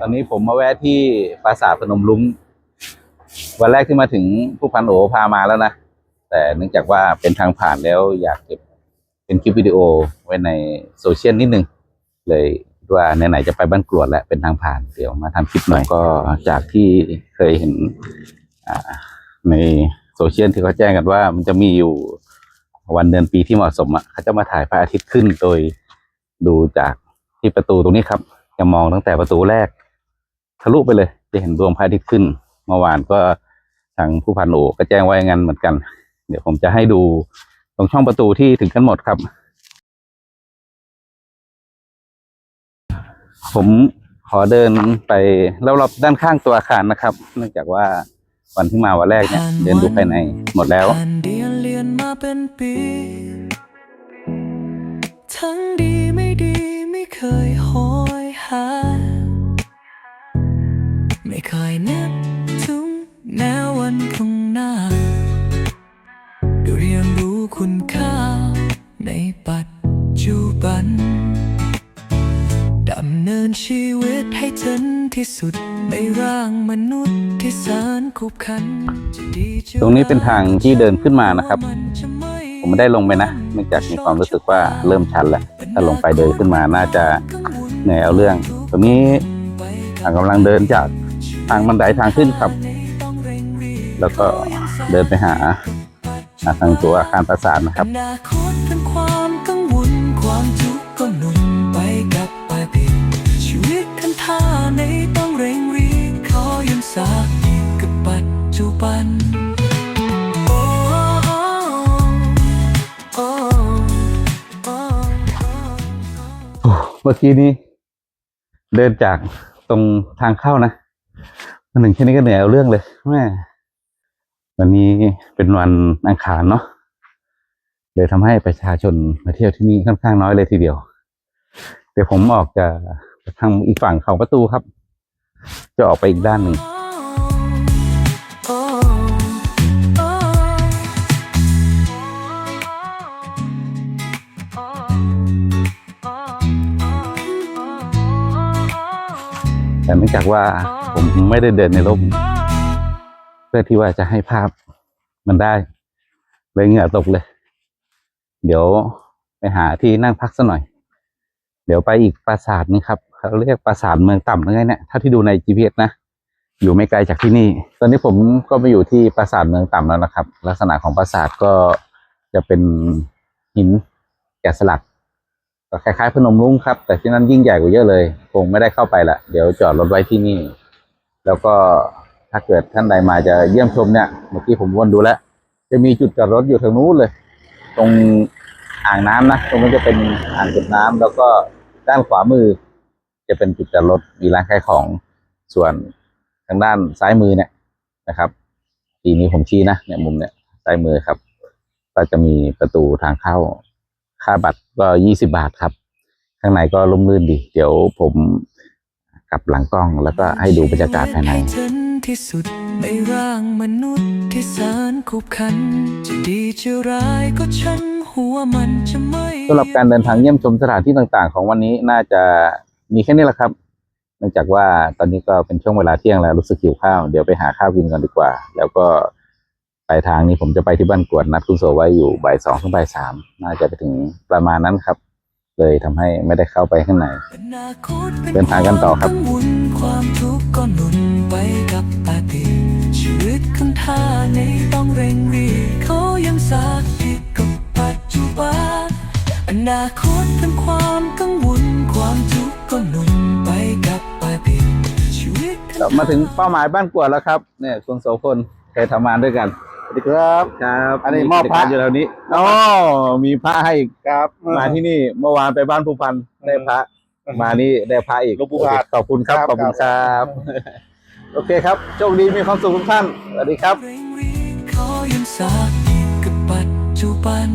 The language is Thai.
ตอนนี้ผมมาแวะที่ปราสาทพนมรุ้งวันแรกที่มาถึงผู้พันโอพามาแล้วนะ แต่เนื่องจากว่าเป็นทางผ่านแล้วอยากเก็บเป็นคลิปวิดีโอไว้ในโซเชียลนิดนึง เลยคิดว่าไหนๆจะไปบ้านกรวดแล้วเป็นทางผ่านเดี๋ยวมาทำคลิปหน่อยก็จากที่เคยเห็นในโซเชียลที่เขาแจ้งกันว่า มันจะมีอยู่วันเดือนปีที่เหมาะสมอะเขาจะมาถ่ายพระอาทิตย์ขึ้นโดยดูจากที่ประตูตรงนี้ครับ จะมองตั้งแต่ประตูแรก ทะลุไปเลย จะเห็นดวงพระอาทิตย์ขึ้น เมื่อวานก็ทางผู้พันโอก็แจ้งไว้อย่างนั้นเหมือนกัน เดี๋ยวผมจะให้ดูตรงช่องประตูที่ถึงกันหมดครับ ผมขอเดินไปรอบๆด้านข้างตัวอาคารนะครับ เนื่องจากว่าวันที่มาวันแรกเนี่ย เดินดูภายในหมดแล้วผ่านเดือนเรียนมาเป็นปีทั้งดีไม่ดีไม่เคยโหอยหา ไม่เคยนึกถึงแนววันข้างหน้าด้เรียนรู้คุณค่าในปัจจุบันดำเนินชีวิตให้ถึงที่สุดในร่างมนุษย์ที่แสนขบขันตรงนี้เป็นทางที่เดินขึ้นมานะครับ ผมไม่ได้ลงไปนะเนื่องจากมีความรู้สึกว่าเริ่มชันแล้ว ถ้าลงไปเดินขึ้นมาน่าจะเหนื่อยเอาเรื่อง ตรงนี้กำลังเดินจาก ทางบันไดทางขึ้นครับ แล้วก็เดินไปหาหาทางตัวอาคารปราสาทนะครับอนาคตเป็นความกังวลความทุกข์ก็หนุนไปกับปลายปีชีวิตคันท่าในต้องเร่งรีบขอยืนสากับปัจจุบันโอ้โอ้โอ้โอ้เมื่อกี้นี้เดินจากตรงทางเข้านะ วันหนึ่งแค่นี้ก็เหนื่อยเอาเรื่องเลยแม่วันนี้เป็นวันอังคารเนาะเลยทำให้ประชาชนมาเที่ยวที่นี่ค่อนข้างน้อยเลยทีเดียว เดี๋ยวผมออกจะทางอีกฝั่งเขาประตูครับ จะออกไปอีกด้านหนึ่ง แต่เนื่องจากว่าผมไม่ได้เดินในร่ม เพื่อที่ว่าจะให้ภาพมันได้ เลยเหงื่อตกเลย เดี๋ยวไปหาที่นั่งพักสักหน่อย เดี๋ยวไปอีกปราสาทนึงครับเขาเรียกปราสาทเมืองต่ำหรือไงเนี่ยถ้าที่ดูใน GPS นะอยู่ไม่ไกลจากที่นี่ ตอนนี้ผมก็มาอยู่ที่ปราสาทเมืองต่ำแล้วนะครับ ลักษณะของปราสาทก็จะเป็นหินแกะสลัก ก็คล้ายๆพนมรุ้งครับ แต่ที่นั่นยิ่งใหญ่กว่าเยอะเลย คงไม่ได้เข้าไปละเดี๋ยวจอดรถไว้ที่นี่ แล้วก็ถ้าเกิดท่านใดมาจะเยี่ยมชมเนี่ยเมื่อกี้ผมวนดูแล้ว จะมีจุดจอดรถอยู่ทางนู้นเลย ตรงอ่างน้ำนะตรงนั้นจะเป็นอ่างเก็บน้ำแล้วก็ด้านขวามือ จะเป็นจุดจอดรถมีร้านขายของส่วนทางด้านซ้ายมือเนี่ยนะครับทีนี้ผมชี้นะเนี่ยมุมเนี่ยซ้ายมือครับ ก็จะมีประตูทางเข้า ค่าบัตรก็ยี่สิบาทครับ ข้างในก็ร่มรื่นดี เดี๋ยวผมกลับหลังกล้องแล้วก็ให้ดูบรรยากาศภายในให้ถึงที่สุดในร่างมนุษย์ที่แสนขบขัน จะดีจะร้ายก็ช่างหัวมันจะไม่สำหรับการเดินทางเยี่ยมชมสถานที่ต่างๆ ของวันนี้น่าจะมีแค่นี้แหละครับ เนื่องจากว่าตอนนี้ก็เป็นช่วงเวลาเที่ยงแล้วรู้สึกหิวข้าว เดี๋ยวไปหาข้าวกินกันดีกว่า แล้วก็ ปลายทางนี้ผมจะไปที่บ้านกวดนัดคุณโสไว้อยู่บ่ายสองถึงบ่ายสามน่าจะไปถึงประมาณนั้นครับ เลยทำให้ไม่ได้เข้าไปข้างในอนาคตป็เดินทางกันต่อครับวามกังวลความทุกข์ก็หนุนไปกับปาฏิชีวิตข้างท่าในต้องเร่งรีบเขายังสาธิตกับปัจจุบันอนาคตเป็นความกังวลความทุกข์ก็หนุนไปกับปาฏิชีวิตข้งเรามาถึงเป้าหมายบ้านกวดแล้วครับเนี่ยคุณโสพลเคยทำงานด้วยกัน สวัสดีครับ ครับอันนี้มอบพระกิจกอยู่แถวนี้อ๋อมีพระให้อีกครับ มาที่นี่เมื่อวานไปบ้านผู้พันได้พระ มานี่ได้พระอีกหลวงปู่ขาดขอบคุณครับครับขอบคุณครับ โอเคครับโชคดีมีความสุขทุกท่านสวัสดีครับ เร่งรีบขอยังสาธิตกับปัจจุบัน